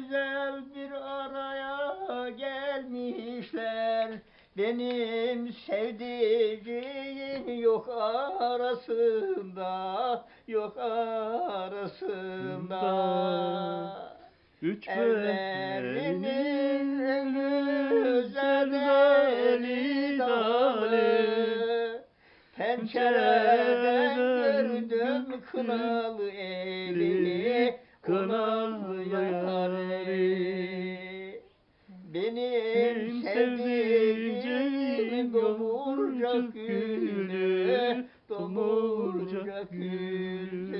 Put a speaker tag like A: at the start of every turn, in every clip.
A: güzel bir araya gelmişler. Benim sevdiğim yok arasında, yok arasında.
B: Üç
A: Ellerinin
B: güzel eli dalı.
A: Pencereden gördüm kınalı elini, kınalı yarı. Domurcak gülü, domurcak gülü.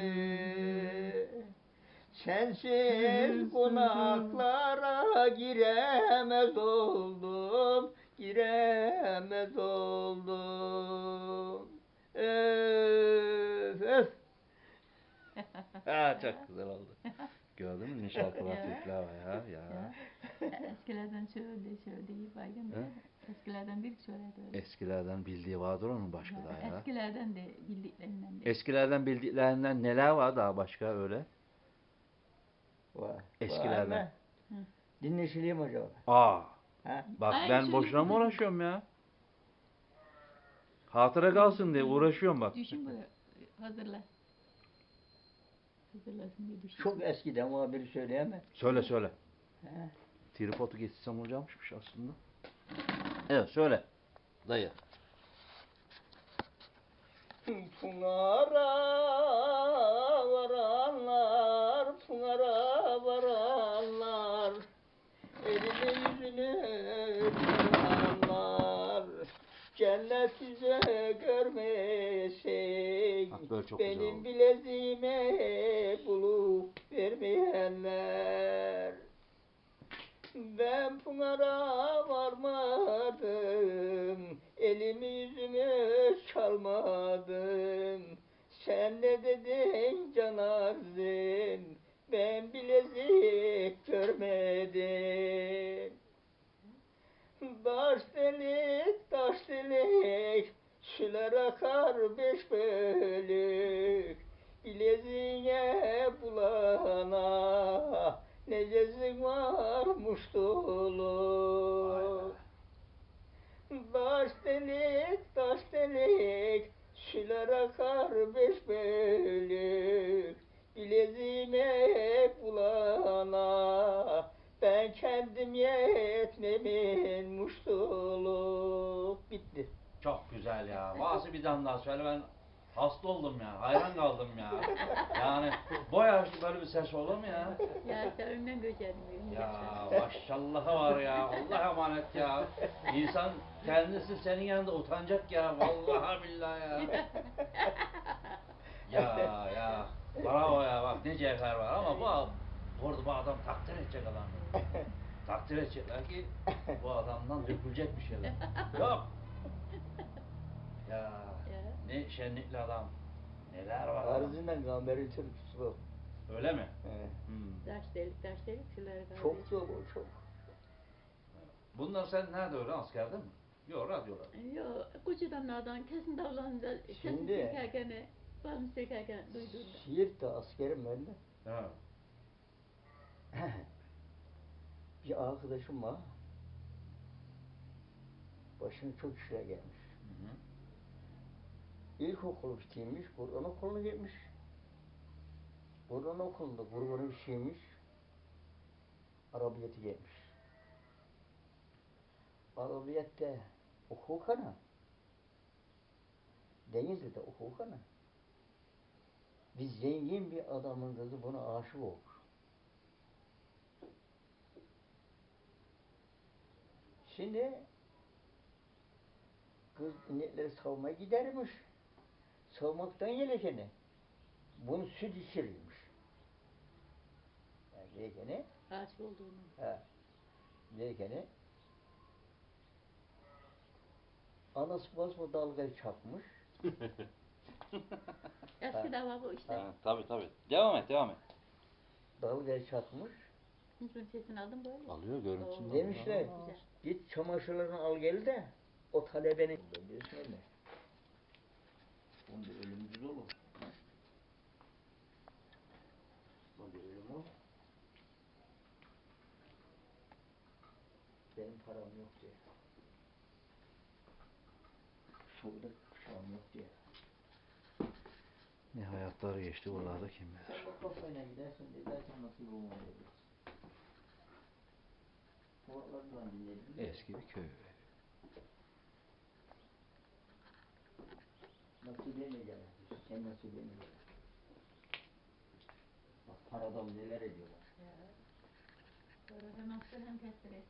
A: Sensiz konaklara giremez oldum, giremez oldum. Öf, öf.
B: Ha, çok güzel oldu. Gördün mü şarkılar
C: ya.
B: ya. Ya.
C: Eskilerden şöyle şöyle iyi baygın. Eskilerden bir şöyle öyle.
B: Eskilerden bildiği vardır onun başka
C: Ya,
B: daha ya.
C: Eskilerden de bildiklerinden de.
B: Eskilerden bildiklerinden neler var daha başka öyle?
A: Vay,
B: Eskilerden.
A: vay be. Dinleşileyim acaba.
B: Aa,
A: Ha?
B: bak
C: Aynı
B: ben
C: şey
B: boşuna mı uğraşıyorum ya? Hatıra kalsın diye uğraşıyorum bak.
C: Düşün böyle hazırla. Hazırlasın diye düşün.
A: Çok eskiden var biri söyleyemem.
B: Söyle söyle.
A: He.
B: Tripodu getirsem olacakmış aslında. Evet söyle. Dayı.
A: Pınara varanlar, Pınara varanlar, elini yüzünü kıranlar, cennet yüze
B: güzel
A: benim bileziğime bulup vermeyenler. Ben Pınar'a beş bölük. Bileziğe bulana, ne cezin varmış dolu. Taş delik, taş delik, sular akar beş bölük. Bileziğime bulana, ben kendim yetmemin muştulu. Bitti.
B: Çok güzel ya. Bazı bir tane daha söyle ben hasta oldum ya. Hayran kaldım ya. Yani bu yaşta böyle bir ses olur mu ya?
C: Ya sevimden göçerdim.
B: Ya maşallahı var ya. Allah emanet ya. İnsan kendisi senin yanında utanacak ya. Vallahi billahi ya. Ya ya. Bravo ya bak ne cevher var ama bu burada bu adam takdir edecek adam. Takdir edecekler ki bu adamdan dökülecek bir şeyler. Yok. Ya
C: Ya.
B: ne şenlikli adam. Neler var.
A: Arızından Gamber'in türküsü bu.
B: Öyle mi?
A: He.
B: Hmm.
C: Taş delik taş delik kaldı.
A: Çok zor o çok.
B: Bunlar sen nerede öğren askerde mi? Yok radyoda.
C: Yok, koçadamlardan kesin davlanınca kesin
A: Şimdi-
C: çekerken, bağımız çekerken duyduğunda.
A: Siirt'te askerim ben de.
B: Ha.
A: Bir arkadaşım var. Başına çok işler gelmiş.
B: Hı hı.
A: İlkokul bitirmiş, Kur'an okuluna gitmiş. Kur'an okulunda Kur'an'ı şeymiş. Arabiyeti gelmiş. Arabiyette hukukana. Denizli'de hukukana. Bir zengin bir adamın kızı buna aşık olmuş. Şimdi kız inekleri savmaya gidermiş. Savmaktan gelekeni. Bunu süt içirirmiş. Yani gelekeni,
C: Aşık olduğunu.
A: he, gelekeni anası basma dalgayı çakmış.
C: Eski dava bu işte.
B: Ha, tabii tabii. Devam et, devam et.
A: Dalgayı çakmış.
C: Hiçbir sesini aldım böyle.
B: Alıyor görüntüsünü.
A: Demişler. Git çamaşırlarını al gel de o talebenin. Bismillah. Bunda ölümcül olur. Bunda ölüm olur. benim param yok diyor. Şurada kuşağım yok diyor.
B: Ne hayatları geçti buralarda kim bilir.
A: Kafayla gidersin de zaten nasıl olmalı.
B: Eski bir köy.
A: Nasibeyle gel. Sen nasibeyle gel. Bak paradan neler ediyorlar.
C: Sonra hem hasta hem kestirir.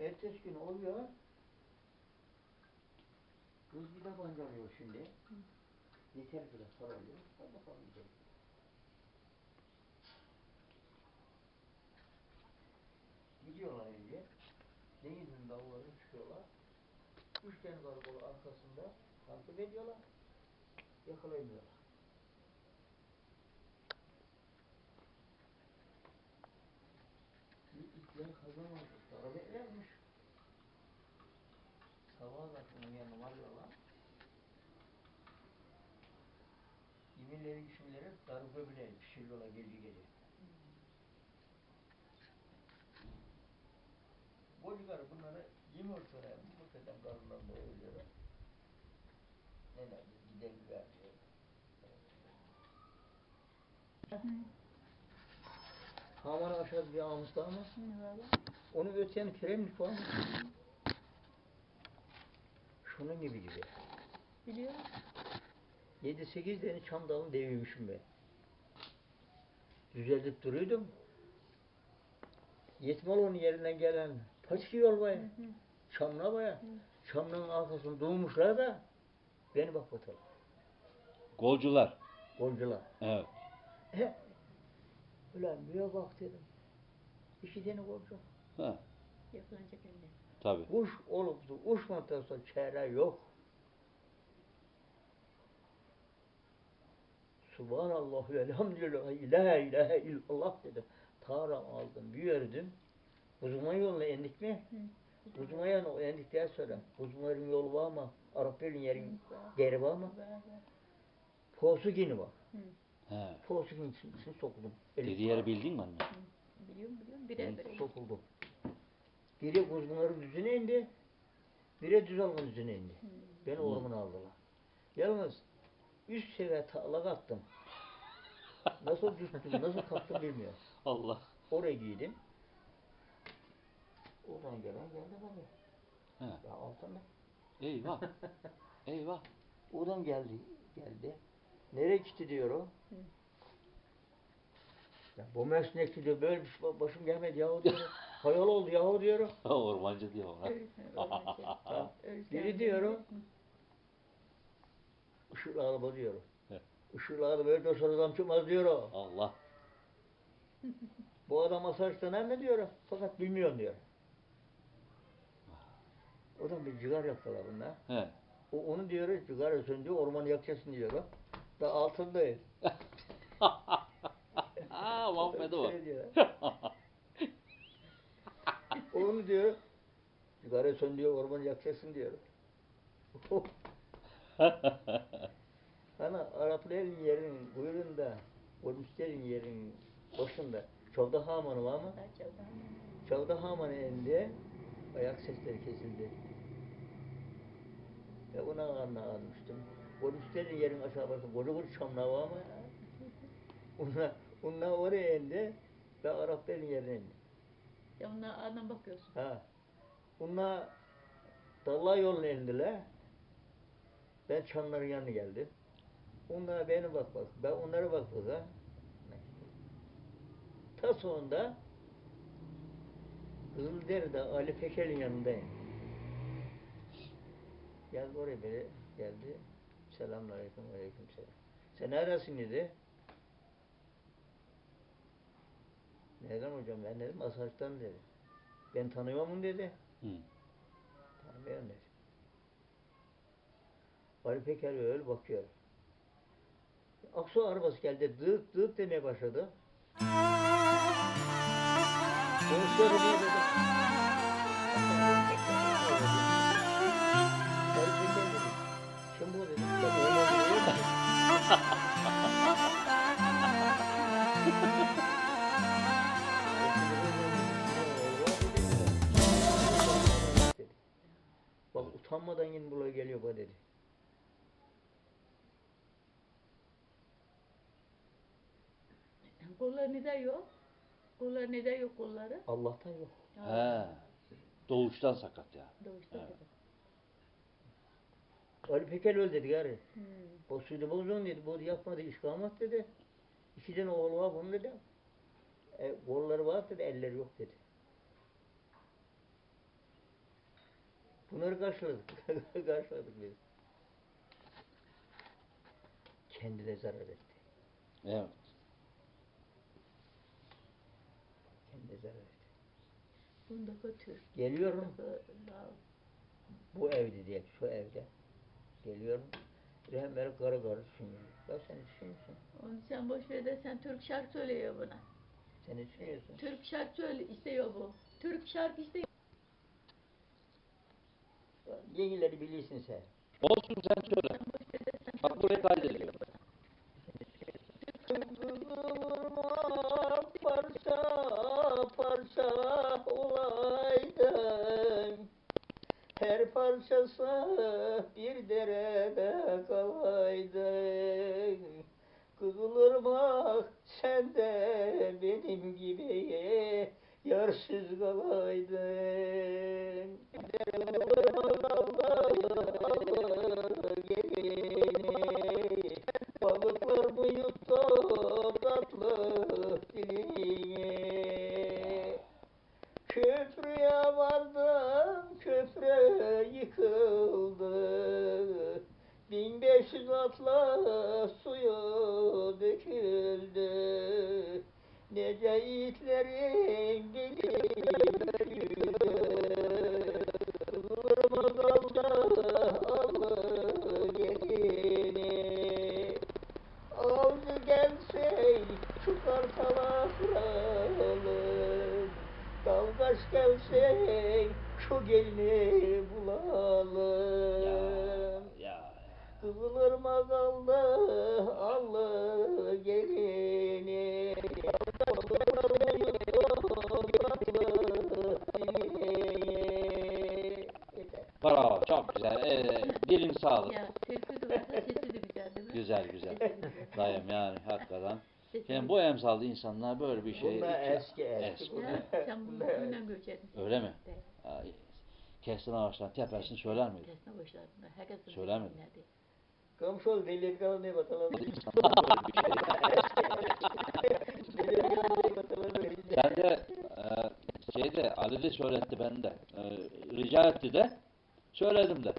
A: Ertesi gün oluyor. Kız bir de bancalıyor şimdi. Yeter biraz para alıyor. Hadi bakalım gidelim. Gidiyorlar önce. Denizin dalları çıkıyorlar. Üç tane karbolu arkasında takip ediyorlar. Yakalayamıyorlar. İtler kazanmamış. Para beklermiş. Sabah da bunun yanına varıyorlar. Yeminleri işimleri darbe bile pişiriyorlar gece gece. Boylular bunları bu kadar karnından doyuruyorlar. Neler gidelim vermiyor. Haman aşağıda bir ağımız daha mı?
C: Ne var?
A: Onu öteyen kiremlik var mı? Şunun gibi gibi.
C: Biliyor.
A: 7-8 tane çam dalını devirmişim ben. Düzeltip duruyordum. Yetmal onun yerinden gelen paçki yol baya. Çamla baya. Çamlığın arkasını doğmuşlar da beni bak bakalım.
B: Golcular.
A: Golcular.
B: Evet.
A: He. Ulan bir bak dedim. İki tane golcu.
B: Ha,
C: Yapılacak elde.
B: tabii.
A: Kuş olup da uçmadan sonra çare yok. Subhanallah ve elhamdülillah ilahe ilahe illallah dedim. Tara aldım, büyürdüm. Buzuma yoluna indik mi?
C: Hı.
A: Buzuma yoluna indikten sonra Buzuma'nın yolu var mı? Arapların yerin yeri var
C: var.
A: Posu gini var.
C: Hı.
B: He.
A: Posu gini içine sokuldum.
B: Dediği yeri bildin mi anne?
C: Biliyorum biliyorum. Birer birer.
A: sokuldum. Biri Buzuma'nın düzüne indi. Biri Düzalgın düzüne indi.
C: Hı.
A: Beni ormana aldılar. Yalnız üst seviye tağlak attım. Nasıl düştüm, nasıl kalktım bilmiyorum.
B: Allah.
A: Oraya giydim. Oradan gelen geldi bana.
B: He.
A: Ya altına.
B: Eyvah. Eyvah.
A: Oradan geldi, geldi. Nereye gitti diyor o.
C: Hı.
A: Ya bu mesnek diyor, böyle bir şey başım gelmedi yahu diyor. Hayal oldu yahu diyor.
B: Ormancı diyor ona.
C: Öyle- öyle. Öyle
A: Biri diyor o.
C: Hı.
A: Işıklı araba diyor.
B: He.
A: Işıklı araba böyle dört adam çıkmaz diyor o.
B: Allah.
A: Bu adam masajdan hem diyor fakat bilmiyorum diyor. O da bir cigar yaktılar bunlar.
B: He.
A: O, onu diyor sigara söndü ormanı yakacaksın diyor. Da altındayız.
B: Aa, Muhammed o.
A: Öyle diyor. onu diyor sigara söndü ormanı yakacaksın diyor. Hani Arapların yerin buyurunda, Polislerin yerin başında Çavda Hamanı var mı? Çavda Hamanı indi, ayak sesleri kesildi. Ve ona anla almıştım. Polislerin yerin aşağı koca koca çamlar var mı? Onlar, onlar oraya indi ve Arapların yerine indi.
C: Ya onlar ardından bakıyorsun.
A: Ha. Bunlar Dalla yoluna indiler. Ben çanların yanına geldim. Onlar beni bak bak. Ben onlara bak bak ha. Ta sonunda Kızılderide Ali Peker'in yanındayım. Geldi oraya beri geldi. Selamünaleyküm aleyküm selam. Sen neredesin dedi. Neden hocam ben dedim Asarç'tan dedi. Ben tanıyor muyum dedi.
B: Hı.
A: Tanımıyorum dedi. Ali Peker öyle bakıyor. Aksu arabası geldi. Dık dık demeye başladı. Konuşuyor diye dedi. Diyor. Utanmadan yine buraya geliyor bana dedi.
C: Kolları neden yok? Kolları neden yok kolları?
A: Allah'tan yok.
B: He. Doğuştan sakat ya.
C: Doğuşta
B: Evet.
C: dedi.
A: Ali Pekel öyle dedi gari.
C: Hmm.
A: O suyunu bozdun dedi. Bu yapmadı işkamet dedi. İki tane oğlu var bunun dedi. E, kolları var dedi. Elleri yok dedi. Bunları karşıladık. karşıladık biz. Kendi de zarar etti.
B: Evet.
A: Kendi de zarar etti.
C: Bunda götür.
A: Geliyorum. Bu evde diye şu evde. Geliyorum. Rehber karı karı düşünüyor. Ya sen düşünüyorsun.
C: Onu sen boş ver de sen Türk şarkı söylüyor buna.
A: Sen düşünüyorsun.
C: Türk şarkı söyle istiyor bu. Türk şarkı istiyor.
A: Yenileri bilirsin sen.
B: Olsun sen söyle. Bak buraya kaydediyor.
A: Kıvrılma parça parça olaydın Her parçası bir derede kalaydın Kızılırmak sen de benim
B: dilin sağlık.
C: Ya de varsa sesi de güzel değil mi?
B: Güzel güzel. Dayım yani hakikaten.
C: De-
B: bu emsalde insanlar böyle bir şey...
A: Bunlar eski eski. Bunlar-
C: Ya, sen bunu bundan göçerdin.
B: Öyle mi?
C: Evet.
B: Ay, Kestin ağaçtan tepesini söyler miydi?
C: Kesme başladın. Herkes
B: Söylemedi.
A: Komşu ol deli kalan ne batalım.
B: Sen de e, şeyde Ali de söyletti ben de. E, rica etti de. Söyledim de.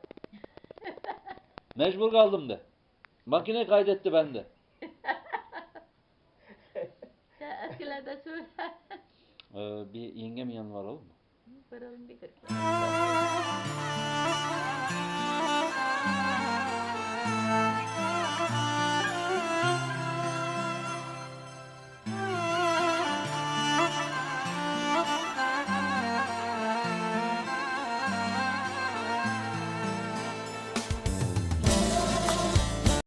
B: Mecbur kaldım de. Makine kaydetti bende.
C: Sen eskilerden söyle.
B: E, bir yengem yanı var oğlum?
C: Varalım bir kırk.